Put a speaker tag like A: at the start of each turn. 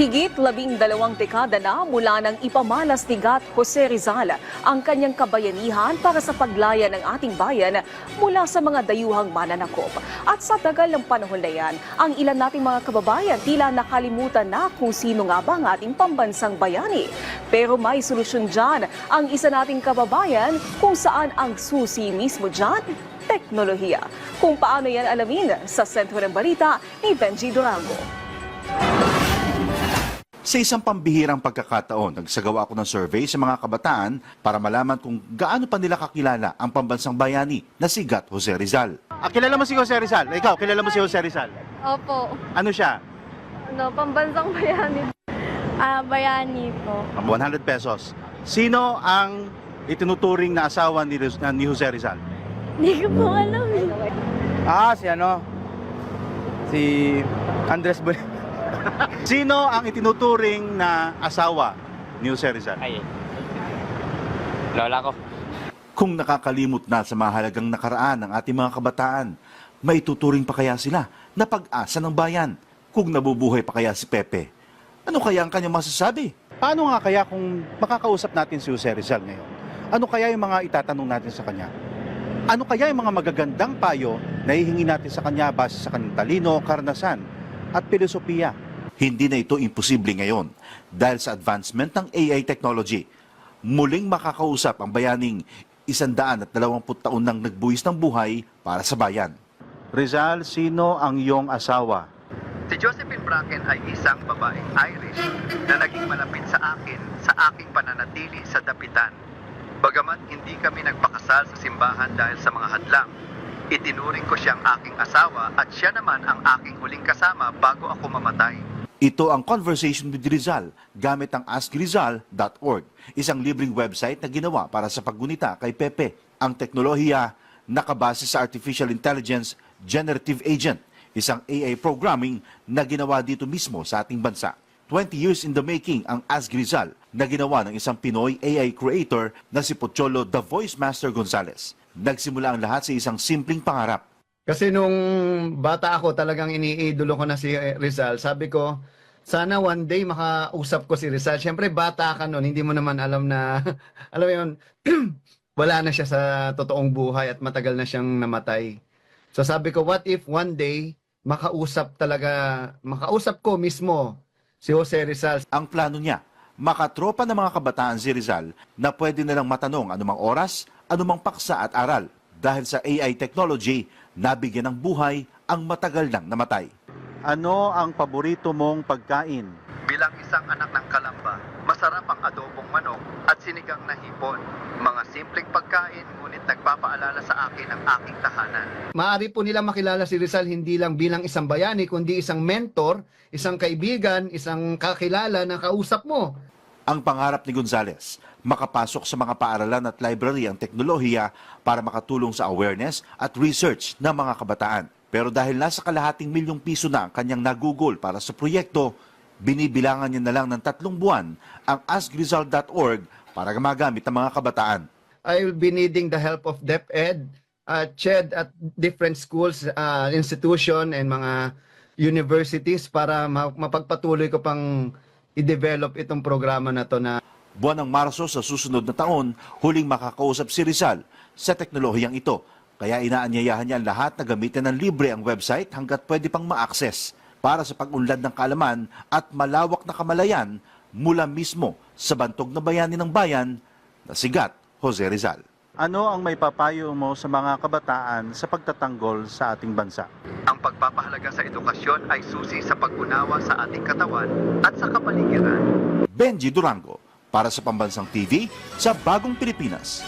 A: Higit labing dalawang dekada na mula nang ipamalas ni Gat Jose Rizal ang kanyang kabayanihan para sa paglaya ng ating bayan mula sa mga dayuhang mananakop. At sa tagal ng panahon na yan, ang ilan nating mga kababayan tila nakalimutan na kung sino nga ba ang ating pambansang bayani. Pero may solusyon dyan ang isa nating kababayan kung saan ang susi mismo dyan teknolohiya. Kung paano yan alamin sa sentro ng balita ni Benji Durango.
B: Sa isang pambihirang pagkakataon, nagsagawa ako ng survey sa mga kabataan para malaman kung gaano pa nila kakilala ang pambansang bayani na si Gat Jose Rizal. Ah, kilala mo si Jose Rizal? Ikaw, kilala mo si Jose Rizal?
C: Opo.
B: Ano siya?
C: Ano, pambansang bayani. Ah, bayani po.
B: 100 pesos. Sino ang itinuturing na asawa ni, Riz- na- ni Jose Rizal?
C: Hindi ko po alam eh.
D: Ah, si ano? Si Andres Bol...
B: Sino ang itinuturing na asawa ni Jose Rizal?
D: Ay. Lola ko.
B: Kung nakakalimot na sa mahalagang nakaraan ng ating mga kabataan, may tuturing pa kaya sila na pag-asa ng bayan kung nabubuhay pa kaya si Pepe? Ano kaya ang kanyang masasabi? Paano nga kaya kung makakausap natin si Jose Rizal ngayon? Ano kaya yung mga itatanong natin sa kanya? Ano kaya yung mga magagandang payo na hihingi natin sa kanya base sa kanyang talino, karanasan at filosofiya? Hindi na ito imposible ngayon dahil sa advancement ng AI technology. Muling makakausap ang bayaning isandaan at dalawamput taon nang nagbuwis ng buhay para sa bayan. Rizal, sino ang iyong asawa?
E: Si Josephine Bracken ay isang babaeng Irish na naging malapit sa akin sa aking pananatili sa Dapitan. Bagamat hindi kami nagpakasal sa simbahan dahil sa mga hadlang, itinuring ko siyang aking asawa at siya naman ang aking huling kasama bago ako mamatay.
B: Ito ang Conversation with Rizal gamit ang askrizal.org, isang libreng website na ginawa para sa paggunita kay Pepe. Ang teknolohiya nakabase sa Artificial Intelligence Generative Agent, isang AI programming na ginawa dito mismo sa ating bansa. 20 years in the making ang Ask Rizal na ginawa ng isang Pinoy AI creator na si Pocholo The Voice Master Gonzales. Nagsimula ang lahat sa isang simpleng pangarap.
F: Kasi nung bata ako, talagang iniidolo ko na si Rizal. Sabi ko, sana one day makausap ko si Rizal. Siyempre, bata ka nun, hindi mo naman alam na, alam mo yun, wala na siya sa totoong buhay at matagal na siyang namatay. So sabi ko, what if one day makausap talaga, makausap ko mismo si Jose Rizal.
B: Ang plano niya, makatropa ng mga kabataan si Rizal na pwede nilang matanong anumang oras, anumang paksa at aral. Dahil sa AI technology, nabigyan ng buhay ang matagal nang namatay. Ano ang paborito mong pagkain?
E: Bilang isang anak ng Kalamba, masarap ang adobong manok at sinigang na hipon. Mga simpleng pagkain ngunit nagpapaalala sa akin ang aking tahanan.
F: Maari po nila makilala si Rizal hindi lang bilang isang bayani, kundi isang mentor, isang kaibigan, isang kakilala na kausap mo.
B: Ang pangarap ni Gonzales, makapasok sa mga paaralan at library ang teknolohiya para makatulong sa awareness at research ng mga kabataan. Pero dahil nasa kalahating milyong piso na ang kanyang nagugol para sa proyekto, binibilangan niya na lang ng tatlong buwan ang askrizal.org para magamit ng mga kabataan.
F: I will be needing the help of DepEd, uh, CHED at different schools, uh, institution and mga universities para ma- mapagpatuloy ko pang i-develop itong programa na to na
B: Buwan ng Marso sa susunod na taon, huling makakausap si Rizal sa teknolohiyang ito. Kaya inaanyayahan niya ang lahat na gamitin ng libre ang website hanggat pwede pang ma-access para sa pag-unlad ng kaalaman at malawak na kamalayan mula mismo sa bantog na bayani ng bayan na sigat Jose Rizal. Ano ang may papayo mo sa mga kabataan sa pagtatanggol sa ating bansa?
E: Ang pagpapahalaga sa edukasyon ay susi sa pag-unawa sa ating katawan at sa kapaligiran.
B: Benji Durango para sa Pambansang TV sa Bagong Pilipinas.